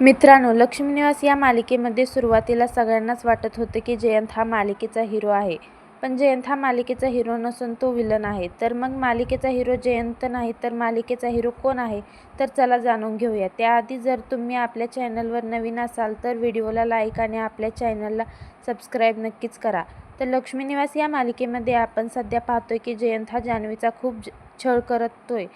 मित्रांनो लक्ष्मीनिवास या मालिकेमध्ये सुरुवातीला सगळ्यांनाच वाटत होतं की जयंत हा मालिकेचा हिरो आहे. पण जयंत हा मालिकेचा हिरो नसून तो विलन आहे. तर मग मालिकेचा हिरो जयंत नाही तर मालिकेचा हिरो कोण आहे? तर चला जाणून घेऊया. त्याआधी जर तुम्ही आपल्या चॅनलवर नवीन असाल तर व्हिडिओला लाईक आणि आपल्या चॅनलला सबस्क्राईब नक्कीच करा. तर लक्ष्मी निवास या मालिकेमध्ये आपण सध्या पाहतोय की जयंत हा जान्हवीचा खूप ज- छळ करतोय.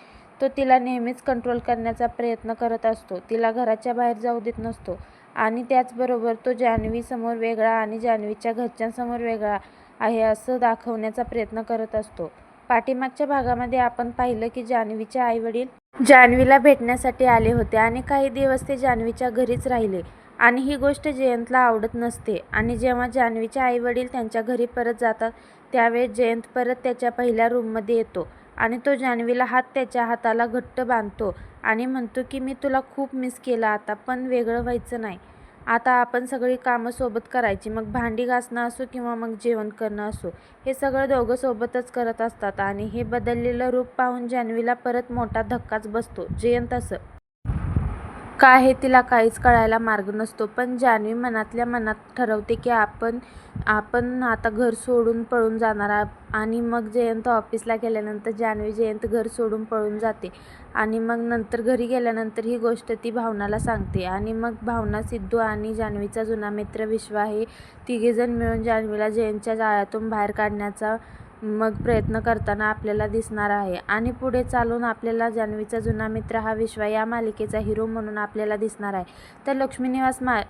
तो तिला नेहमीच कंट्रोल करण्याचा प्रयत्न करत असतो. तिला घराच्या बाहेर जाऊ देत नसतो. आणि त्याचबरोबर तो जान्हवीसमोर वेगळा आणि जान्हवीच्या घरच्यांसमोर वेगळा आहे असं दाखवण्याचा प्रयत्न करत असतो. पाठीमागच्या भागामध्ये आपण पाहिलं की जान्हवीचे आईवडील जान्हवीला भेटण्यासाठी आले होते आणि काही दिवस ते जान्हवीच्या घरीच राहिले. आणि ही गोष्ट जयंतला आवडत नसते. आणि जेव्हा जान्हवीचे आईवडील त्यांच्या घरी परत जातात त्यावेळेस जयंत परत त्याच्या पहिल्या रूममध्ये येतो. आणि तो जान्हवीला हात त्याच्या हाताला घट्ट बांधतो आणि म्हणतो की मी तुला खूप मिस केलं आता पण वेगळं व्हायचं नाही. आता आपण सगळी कामं सोबत करायची. मग भांडी घासणं असो किंवा मग जेवण करणं असो हे सगळं दोघं सोबतच करत असतात आणि हे बदललेलं रूप पाहून जान्हवीला परत मोठा धक्काच बसतो. जयंत असं काय हे तिला काहीच कळायला मार्ग नसतो. पण जान्हवी मनातल्या मनात ठरवते की आपण आपण आता घर सोडून पळून जाणार आणि मग जयंत ऑफिसला गेल्यानंतर जान्हवी जयंत घर सोडून पळून जाते. आणि मग नंतर घरी गेल्यानंतर ही गोष्ट ती भावनाला सांगते. आणि मग भावना सिद्धू आणि जान्हवीचा जुना मित्र विश्वा हे तिघेजण मिळून जान्हवीला जयंतच्या जाळ्यातून बाहेर काढण्याचा मग प्रयत्न करताना आपल्याला दिसणार आहे. आणि पुढे चालून आपल्याला जान्हवीचा जुना मित्र हा विश्वा या मालिकेचा हिरो म्हणून आपल्याला दिसणार आहे. तर लक्ष्मी निवास मा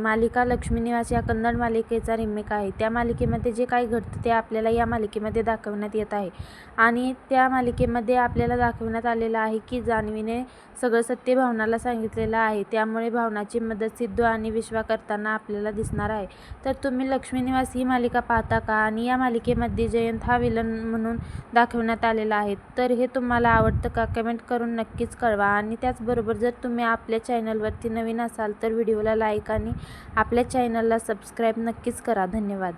मालिका लक्ष्मी निवास या कन्नड मालिकेचा रिमेक आहे. त्या मालिकेमध्ये जे काही घडतं ते आपल्याला या मालिकेमध्ये दाखवण्यात येत आहे. आणि त्या मालिकेमध्ये आपल्याला दाखवण्यात आलेलं आहे की जान्हवीने सगळं सत्य भावनाला सांगितलेलं आहे. त्यामुळे भावनाची मदत सिद्धू आणि विश्वा करताना आपल्याला दिसणार आहे. तर तुम्ही लक्ष्मी निवास ही मालिका पाहता का? आणि या मालिकेमध्ये जयंत हा विलन म्हणून दाखवण्यात आलेला आहे. तर हे तुम्हाला आवडतं का कमेंट करून नक्कीच कळवा. आणि त्याचबरोबर जर तुम्ही आपल्या चॅनलवरती नवीन असाल तर व्हिडिओला लाईक आणि आपल्या चॅनलला सबस्क्राईब नक्कीच करा. धन्यवाद.